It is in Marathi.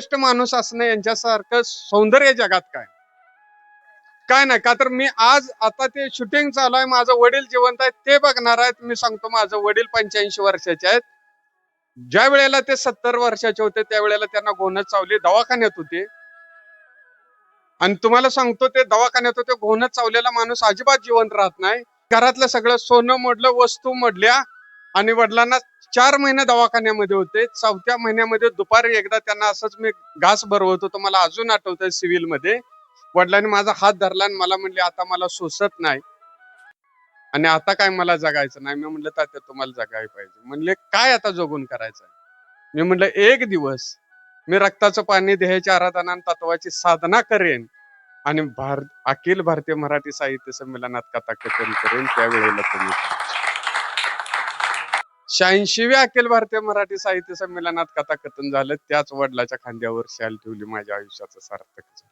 श्रेष्ठ माणूस असणं यांच्यासारखं सौंदर्य जगात काय? काय नाही का तर मी आज आता ते शूटिंग चालू आहे माझं वडील जिवंत आहेत ते बघणार आहेत. मी सांगतो माझं वडील पंच्याऐंशी वर्षाचे आहेत. ज्या वेळेला ते सत्तर वर्षाचे होते त्यावेळेला त्यांना गोनच चावली दवाखान्यात होते. आणि तुम्हाला सांगतो ते दवाखान्यात होते गोनच चावलेला माणूस अजिबात जिवंत राहत नाही. घरातलं सगळं सोनं मोडलं वस्तू मोडल्या आणि वडिलांना चार महिने दवाखान्यामध्ये होते. चौथ्या महिन्यामध्ये दुपारी एकदा त्यांना असंच मी घास भरवत होतो. मला अजून आठवतंय सिव्हिलमध्ये वडिलांनी माझा हात धरला आणि मला म्हणले आता मला सोसत नाही. आणि आता काय मला जगायचं नाही? मी म्हणलं तात्या तुम्हाला जगायला पाहिजे. म्हणले काय आता जगून करायचं मी म्हणलं एक दिवस मी रक्ताचं पाणी देहाच्या आराधना आणि तत्वाची साधना करेन आणि भार अखिल भारतीय मराठी साहित्य संमेलनात कथा कथन करेन त्यावेळेला तुम्ही शहाऐंशीव्या अखिल भारतीय मराठी साहित्य संमेलनात कथा कथन झालं. त्याच वडिलाच्या खांद्यावर शाल ठेवली. माझ्या आयुष्याचं सार्थक झालं.